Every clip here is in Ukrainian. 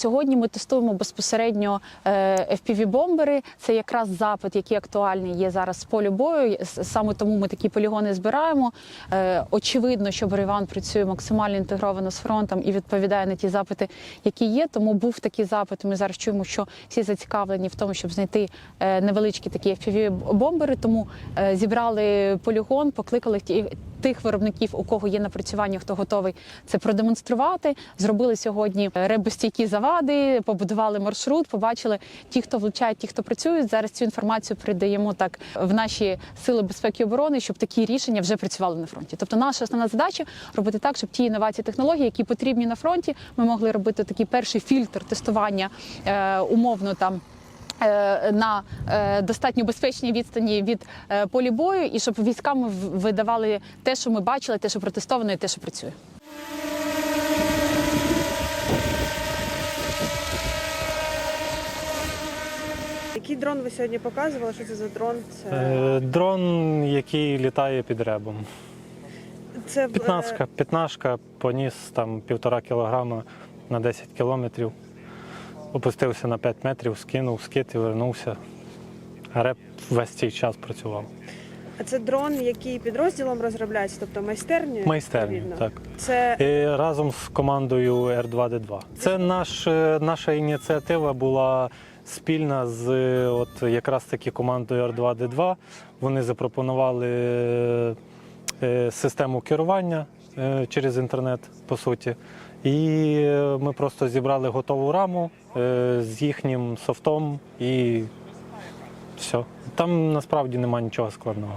Сьогодні ми тестуємо безпосередньо е, FPV-бомбери. Це якраз запит, який актуальний є зараз з полю бою. Саме тому ми такі полігони збираємо. Е, Очевидно, що Бориван працює максимально інтегровано з фронтом і відповідає на ті запити, які є. Тому був такий запит. Ми зараз чуємо, що всі зацікавлені в тому, щоб знайти е, невеличкі такі FPV-бомбери. Тому зібрали полігон, покликали ті. Тих виробників, у кого є напрацювання, хто готовий це продемонструвати. Зробили сьогодні ребостійкі завади, побудували маршрут, побачили ті, хто влучають, ті, хто працюють. Зараз цю інформацію передаємо так в наші сили безпеки і оборони, щоб такі рішення вже працювали на фронті. Тобто, наша основна задача робити так, щоб ті інновації, технології, які потрібні на фронті, ми могли робити такий перший фільтр тестування е, умовно там. Е, На е, достатньо безпечній відстані від е, полі бою, і щоб військами в- видавали те, що ми бачили, те, що протестовано, і те, що працює. Який дрон ви сьогодні показували? Що це за дрон? Це, Е, Дрон, який літає під ребом. це е, П'ятнашка, п'ятнашка поніс там півтора кілограма на 10 кілометрів. Опустився на 5 метрів, скинув, скид і вернувся. А реп весь цей час працював. А це дрон, який підрозділом розробляється, тобто майстерню? Майстерню, так. Це І разом з командою Р2Д2. Це наш, е, наша ініціатива була спільна з е, от якраз таки командою Р2Д2. Вони запропонували е, систему керування через інтернет, по суті. І е, ми просто зібрали готову раму е, з їхнім софтом і все. Там насправді немає нічого складного.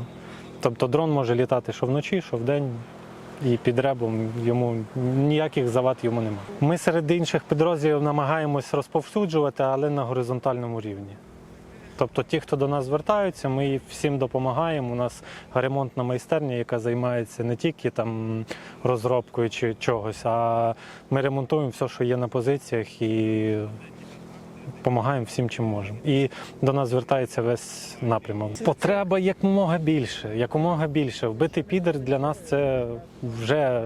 Тобто дрон може літати що вночі, що вдень, і під ребом йому ніяких завад йому немає. Ми серед інших підрозділів намагаємось розповсюджувати, але на горизонтальному рівні. Тобто ті, хто до нас звертаються, ми всім допомагаємо. У нас ремонтна майстерня, яка займається не тільки там розробкою чи чогось, а ми ремонтуємо все, що є на позиціях, і допомагаємо всім, чим можемо. І до нас звертається весь напрямок. Потреба якомога більше, якомога більше. Вбитий підер для нас це вже,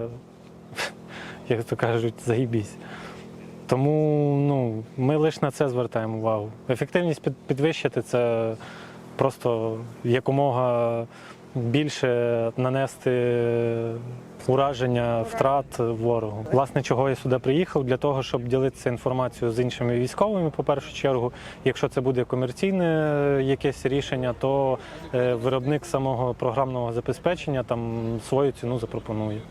як то кажуть, заїбісь. Тому ну, ми лише на це звертаємо увагу. Ефективність підвищити це просто якомога більше нанести ураження втрат ворогу. Власне, чого я сюди приїхав, для того, щоб ділитися інформацією з іншими військовими, по першу чергу. Якщо це буде комерційне якесь рішення, то е, виробник самого програмного забезпечення там свою ціну запропонує.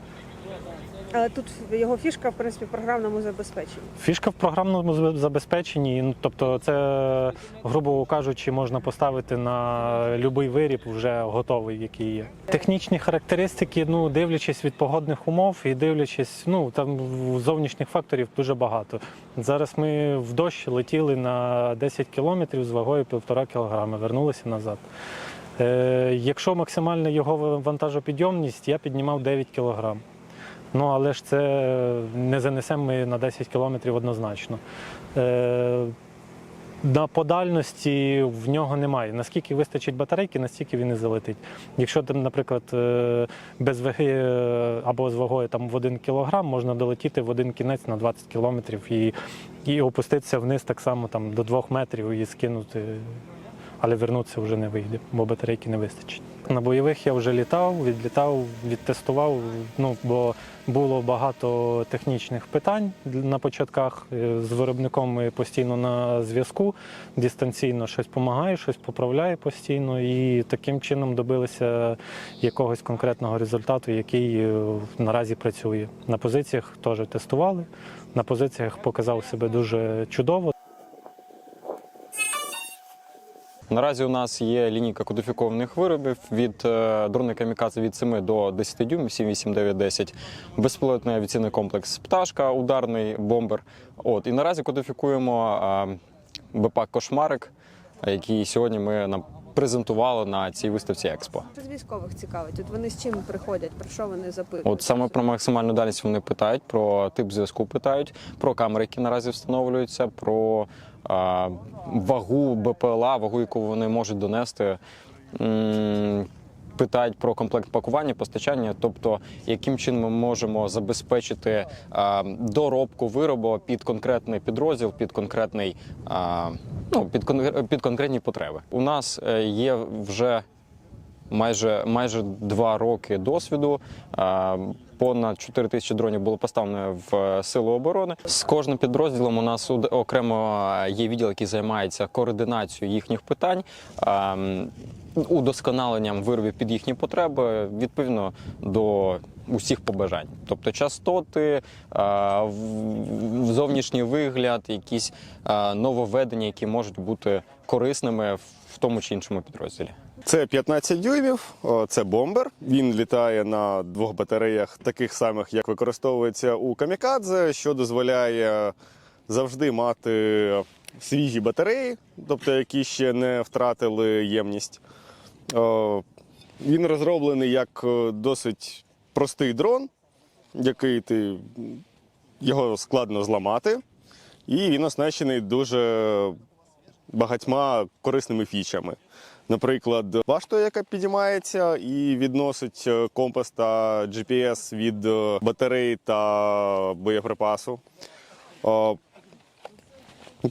Але тут його фішка, в принципі, в програмному забезпеченні. Фішка в програмному забезпеченні, ну, тобто це, грубо кажучи, можна поставити на будь-який виріб вже готовий, який є. Технічні характеристики, ну, дивлячись від погодних умов і дивлячись, ну там зовнішніх факторів дуже багато. Зараз ми в дощ летіли на 10 кілометрів з вагою 1,5 кілограми, вернулися назад. Е, якщо максимальна його вантажопідйомність, я піднімав 9 кілограм. Ну, але ж це не занесемо ми на 10 кілометрів однозначно. Е, на подальності в нього немає. Наскільки вистачить батарейки, настільки він і залетить. Якщо там, наприклад, е, без ваги е, або з вагою там, в 1 кілограм можна долетіти в один кінець на 20 кілометрів і, і опуститися вниз так само там, до 2 метрів і скинути. Але вернутися вже не вийде, бо батарейки не вистачить. На бойових я вже літав, відлітав, відтестував. Ну бо було багато технічних питань на початках. Е, З виробником ми постійно на зв'язку, дистанційно щось допомагає, щось поправляє постійно, і таким чином добилися якогось конкретного результату, який е, наразі працює. На позиціях теж тестували. На позиціях показав себе дуже чудово. Наразі у нас є лінійка кодифікованих виробів від е, дрони камікадзе від 7 до 10 дюймів, 7, 8, 9, 10, безпілотний авіаційний комплекс Пташка, ударний бомбер. От і наразі кодифікуємо БПАК Кошмарик, який сьогодні ми презентували на цій виставці Експо. Що з військових цікавить? От вони з чим приходять, про що вони запитують? От саме про максимальну дальність вони питають, про тип зв'язку питають, про камери, які наразі встановлюються, про а, вагу БПЛА, вагу, яку вони можуть донести. Питають про комплект пакування, постачання, тобто яким чином ми можемо забезпечити доробку виробу під конкретний підрозділ, під конкретний ну, під, під конкретні потреби. У нас е, є вже майже майже два роки досвіду. Е, Понад 4 тисячі дронів було поставлено в е, силу оборони. З кожним підрозділом у нас окремо є відділ, який займається координацією їхніх питань, удосконаленням виробів під їхні потреби відповідно до усіх побажань. Тобто частоти, е, зовнішній вигляд, якісь е, нововведення, які можуть бути корисними в тому чи іншому підрозділі. Це 15 дюймів, це бомбер. Він літає на двох батареях, таких самих, як використовується у камікадзе, що дозволяє завжди мати свіжі батареї, тобто які ще не втратили ємність. Він розроблений як е, досить простий дрон, який ти його складно зламати, і він оснащений дуже багатьма корисними фічами. Наприклад, башту, яка підіймається і відносить е, компас та GPS від е, батареї та боєприпасу.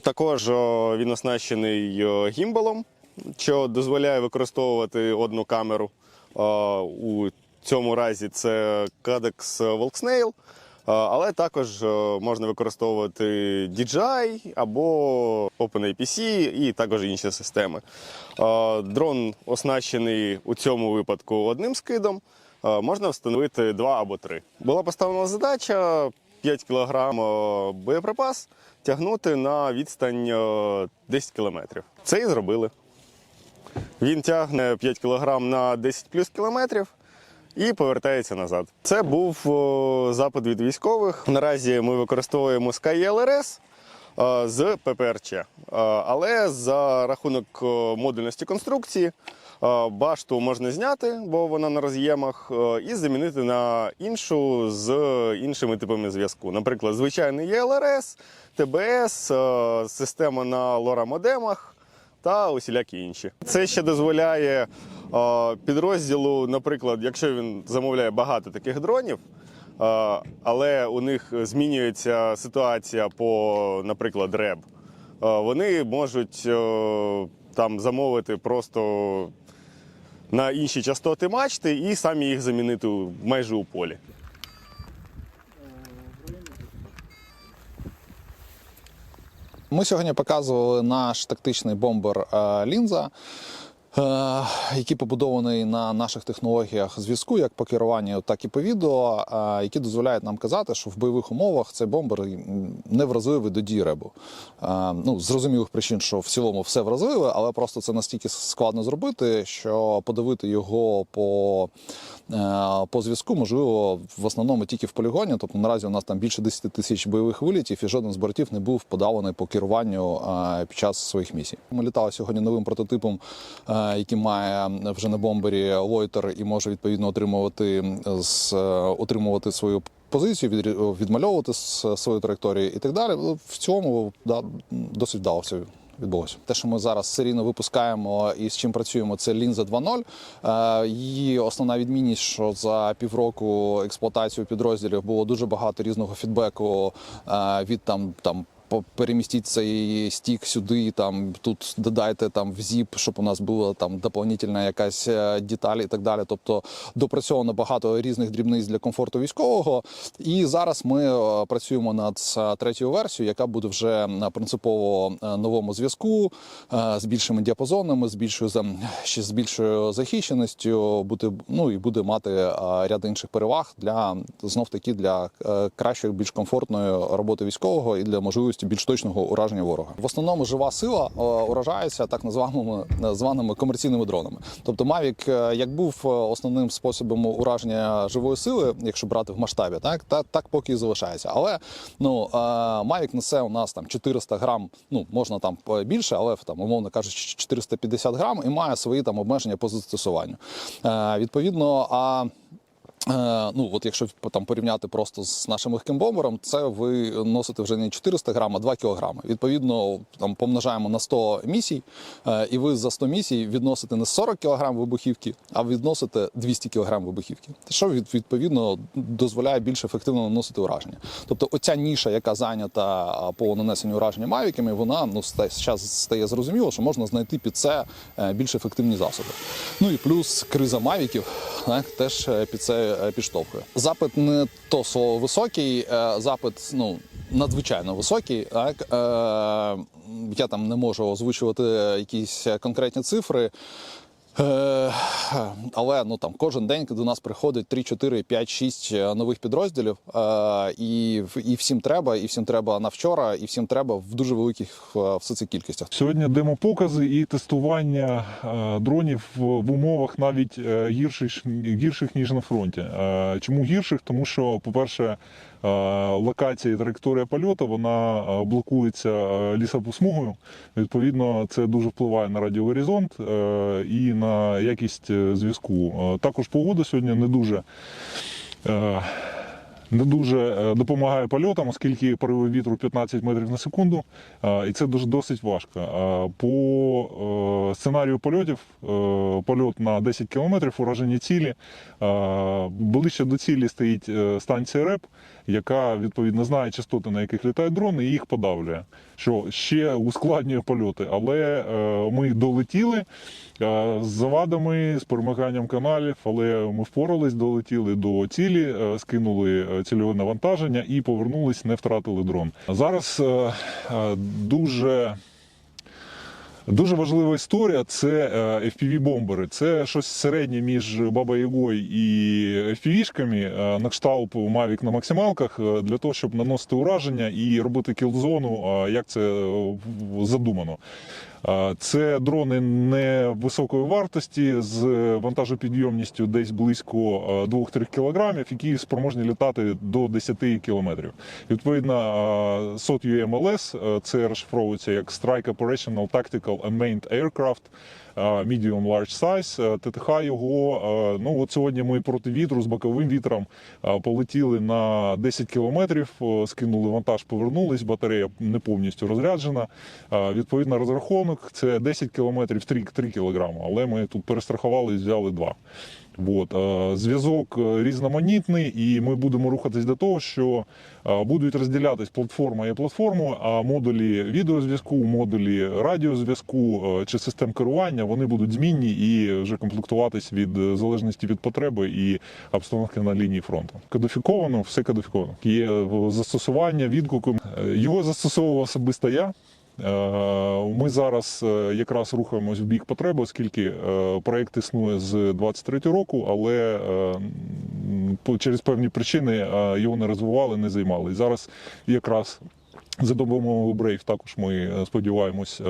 Також він оснащений е, гімбалом, що дозволяє використовувати одну камеру. У цьому разі це Cadex Volksnail, але також е, можна використовувати DJI або OpenAPC і також інші системи. Дрон оснащений у цьому випадку одним скидом. Можна встановити два або три. Була поставлена задача 5 кг боєприпас тягнути на відстань е, 10 км. Це і зробили. Він тягне 5 кг на 10 плюс кілометрів і повертається назад. Це був запит від військових. Наразі ми використовуємо Sky LRS з ППРЧ. Але за рахунок модульності конструкції башту можна зняти, бо вона на роз'ємах, і замінити на іншу з іншими типами зв'язку. Наприклад, звичайний ELRS, ТБС, система на LoRa-модемах та усілякі інші. Це ще дозволяє підрозділу, наприклад, якщо він замовляє багато таких дронів, але у них змінюється ситуація по, наприклад, РЕБ, вони можуть е, там замовити просто на інші частоти мачти і самі їх замінити майже у полі. Ми сьогодні показували наш тактичний бомбер е, Лінза. Е, Який побудований на наших технологіях зв'язку, як по керуванню, так і по відео, е, які дозволяють нам казати, що в бойових умовах цей бомбер не вразливий до дії ребу. Е, Ну, зрозумілих причин, що в цілому все вразливе, але просто це настільки складно зробити, що подавити його по, по зв'язку можливо в основному тільки в полігоні. Тобто наразі у нас там більше 10 тисяч бойових вилітів, і жоден з бортів не був подаваний по керуванню під час своїх місій. Ми літали сьогодні новим прототипом, е, який має вже на бомбері лойтер і може відповідно отримувати з е, отримувати свою. Позицію від- відмальовувати свою траєкторію і так далі. Ну, В цьому да, досить вдало все відбулося. Те, що ми зараз серійно випускаємо і з чим працюємо, це лінза 2.0. Е, Її основна відмінність, що за півроку експлуатації підрозділів було дуже багато різного фідбеку е, від там там. Перемістіть цей стік сюди, там тут додайте там в зіп, щоб у нас була там доповнительна якась е, деталь і так далі. Тобто допрацьовано багато різних дрібниць для комфорту військового. І зараз ми е, працюємо над е, третьою версією, яка буде вже на принципово новому зв'язку з більшими діапазонами, з більшою ще з більшою захищеністю. Буде ну і буде мати ряд інших переваг для знов таки для кращої, більш комфортної роботи військового і для можливості більш точного ураження ворога. В основному жива сила е, уражається так названими званими комерційними дронами. Тобто Mavic е, як був е, основним способом ураження живої сили, якщо брати в масштабі, так та так поки і залишається. Але ну е, Mavic несе у нас там 400 грам. Ну можна там е, більше, але там умовно кажучи, 450 грам і має свої там обмеження по застосуванню. Е, Відповідно, а Е, ну, от якщо там порівняти просто з нашим легким бомбером, це ви носите вже не 400 грам, а 2 кілограми. Відповідно, там помножаємо на 100 місій, е, і ви за 100 місій відносите не 40 кілограм вибухівки, а відносите 200 кілограм вибухівки. Що відповідно дозволяє більш ефективно наносити ураження. Тобто, оця ніша, яка зайнята по нанесенню ураження мавіками, вона ну зараз стає зрозуміло, що можна знайти під це е, більш ефективні засоби. Ну і плюс криза мавіків так, теж е, під це е, підштовхує. Запит не то слово високий, е, запит ну надзвичайно високий. Так е, я там не можу озвучувати якісь конкретні цифри. Е, але ну там кожен день до нас приходить 3, 4, 5, 6 нових підрозділів, е, і, і всім треба, і всім треба на вчора, і всім треба в дуже великих все це кількостях. Сьогодні демопокази і тестування е, дронів в умовах навіть гірших, гірших ніж на фронті. Чому гірших? Тому що, по-перше, е, локація і траєкторія польоту вона блокується лісопосмугою. Відповідно, це дуже впливає на радіогоризонт е, і на якість е, зв'язку. Е, Також погода сьогодні не дуже. Не дуже е, допомагає польотам, оскільки пориви вітру 15 метрів на секунду, е, і це дуже досить важко. Е, По сценарію польотів, польот на 10 кілометрів, уражені цілі. Ближче до цілі стоїть станція РЕП, яка відповідно знає частоти, на яких літають дрони, і їх подавлює, що ще ускладнює польоти. Але ми долетіли з завадами, з перемаганням каналів, але ми впорались, долетіли до цілі, скинули цільове навантаження і повернулись, не втратили дрон. Зараз е, е, дуже. Дуже важлива історія це е, FPV-бомбери. Це щось середнє між Баба Ягою і FPV-шками е, на кшталт Mavic на максималках е, для того, щоб наносити ураження і робити кілзону, е, як це е, задумано. Це дрони невисокої вартості з вантажопідйомністю десь близько е, 2-3 кілограмів, які спроможні літати до 10 кілометрів. Відповідно, SOT UMLS е, це розшифровується як Strike Operational Tactical Unmanned Aircraft. Е, Medium Large Size, Е, ТТХ його. е, Ну от сьогодні ми проти вітру з боковим вітром полетіли на 10 кілометрів, скинули вантаж, повернулись. Батарея не повністю розряджена. Відповідно, розрахунок це 10 кілометрів 3, 3 кілограми, але ми тут перестрахували і взяли 2. От. Зв'язок е, різноманітний, і ми будемо рухатись до того, що будуть розділятись платформа і платформу, а модулі відеозв'язку, модулі радіозв'язку е, чи систем керування вони будуть змінні і вже комплектуватись від е, залежності від потреби і обстановки на лінії фронту. Кодифіковано, все кодифіковано. Є застосування, відгуку. Його застосовував особисто я. Е, Ми зараз е, якраз рухаємось в бік потреби, оскільки е, проект існує з 23 року, але через певні причини його не розвивали, не займали. І зараз якраз. За допомогою Brave також ми сподіваємось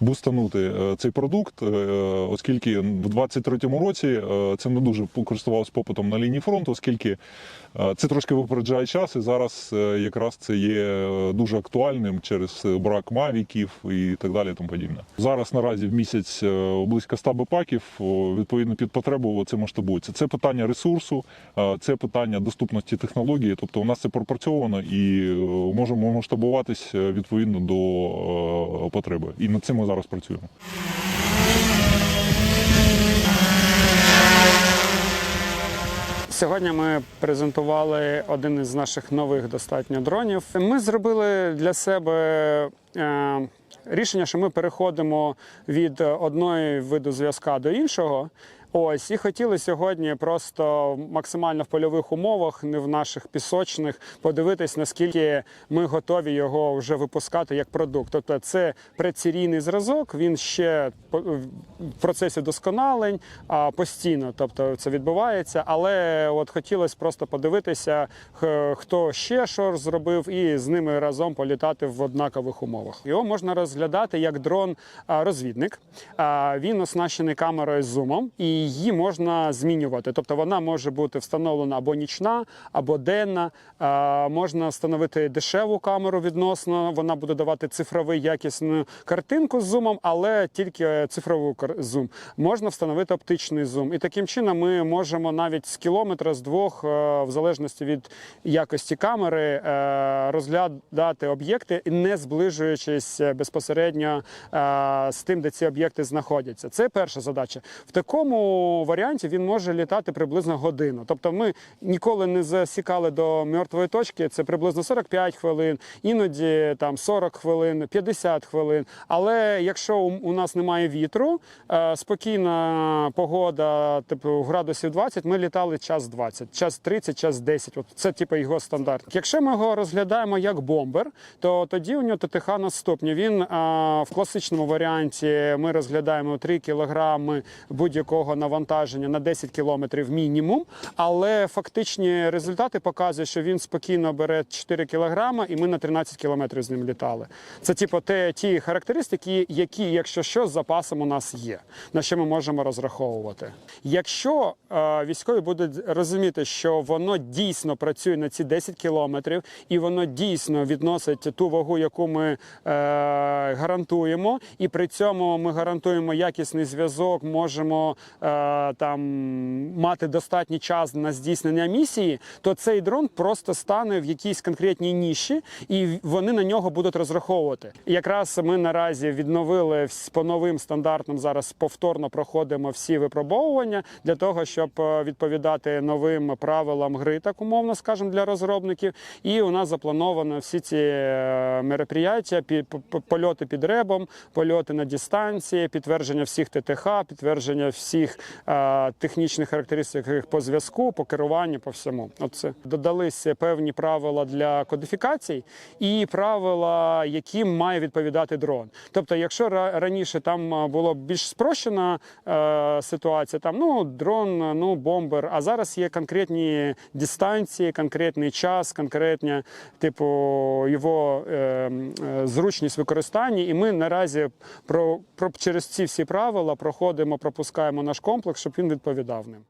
бустанути цей продукт, оскільки в 23-му році це не дуже користувалося попитом на лінії фронту, оскільки це трошки випереджає час, і зараз е, якраз це є е, дуже актуальним через брак мавіків і так далі. і Тому подібне. Зараз наразі в місяць е, близько 100 бепаків, відповідно під потребу це масштабується. Це питання ресурсу, е, це питання доступності технології. Тобто у нас це пропрацьовано і е, можемо масштабуватись е, відповідно до е, потреби. І над цим ми зараз працюємо. Сьогодні ми презентували один із наших нових достатньо дронів. Ми зробили для себе е, рішення, що ми переходимо від одної виду зв'язка до іншого. Ось і хотіли сьогодні просто максимально в польових умовах, не в наших пісочних, подивитись, наскільки ми готові його вже випускати як продукт. Тобто, це предсерійний зразок. Він ще в процесі досконалень а, постійно, тобто це відбувається. Але от хотілося просто подивитися, хто ще що зробив, і з ними разом політати в однакових умовах. Його можна розглядати як дрон-розвідник. Він оснащений камерою з зумом, і її можна змінювати. Тобто вона може бути встановлена або нічна, або денна. Можна встановити дешеву камеру відносно. Вона буде давати цифровий якісну картинку з зумом, але тільки цифрову зум. Можна встановити оптичний зум. І таким чином ми можемо навіть з кілометра, з двох, е, в залежності від якості камери, е, розглядати об'єкти, не зближуючись е, безпосередньо з тим, де ці об'єкти знаходяться. Це перша задача. В такому варіанті він може літати приблизно годину. Тобто ми ніколи не засікали до мертвої точки. Це приблизно 45 хвилин, іноді там 40 хвилин, 50 хвилин. Але якщо у нас немає вітру, е, спокійна погода, типу градусів 20, ми літали час 20, час 30, час 10. От це типу його стандарт. Якщо ми його розглядаємо як бомбер, то тоді у нього ТТХ наступні. Він е, в класичному варіанті ми розглядаємо 3 кілограми будь-якого навантаження на 10 кілометрів мінімум. Але фактичні результати показують, що він спокійно бере 4 кілограми, і ми на 13 кілометрів з ним літали. Це типу те, ті характеристики, які, якщо що, з запасом у нас є, на що ми можемо розраховувати. Якщо е, військові будуть розуміти, що воно дійсно працює на ці 10 кілометрів, і воно дійсно відносить ту вагу, яку ми е, гарантуємо, і при цьому ми гарантуємо якісний зв'язок, можемо е, там мати достатній час на здійснення місії, то цей дрон просто стане в якійсь конкретній ніші, і вони на нього будуть розраховувати. Якраз ми наразі відновили по новим стандартам. Зараз повторно проходимо всі випробовування для того, щоб е, відповідати новим правилам гри, так умовно скажемо, для розробників. І у нас заплановано всі ці е, мероприяття, польоти під ребом, польоти на дистанції, підтвердження всіх ТТХ, підтвердження всіх технічних характеристик по зв'язку, по керуванню, по всьому. Оце додались певні правила для кодифікацій і правила, яким має відповідати дрон. Тобто, якщо раніше там було більш спрощена е, ситуація, там ну дрон, ну бомбер, а зараз є конкретні дистанції, конкретний час, конкретні, типу, його е, е, зручність використання. І ми наразі про, про через ці всі правила проходимо, пропускаємо наш комплекс, щоб він відповідав ним.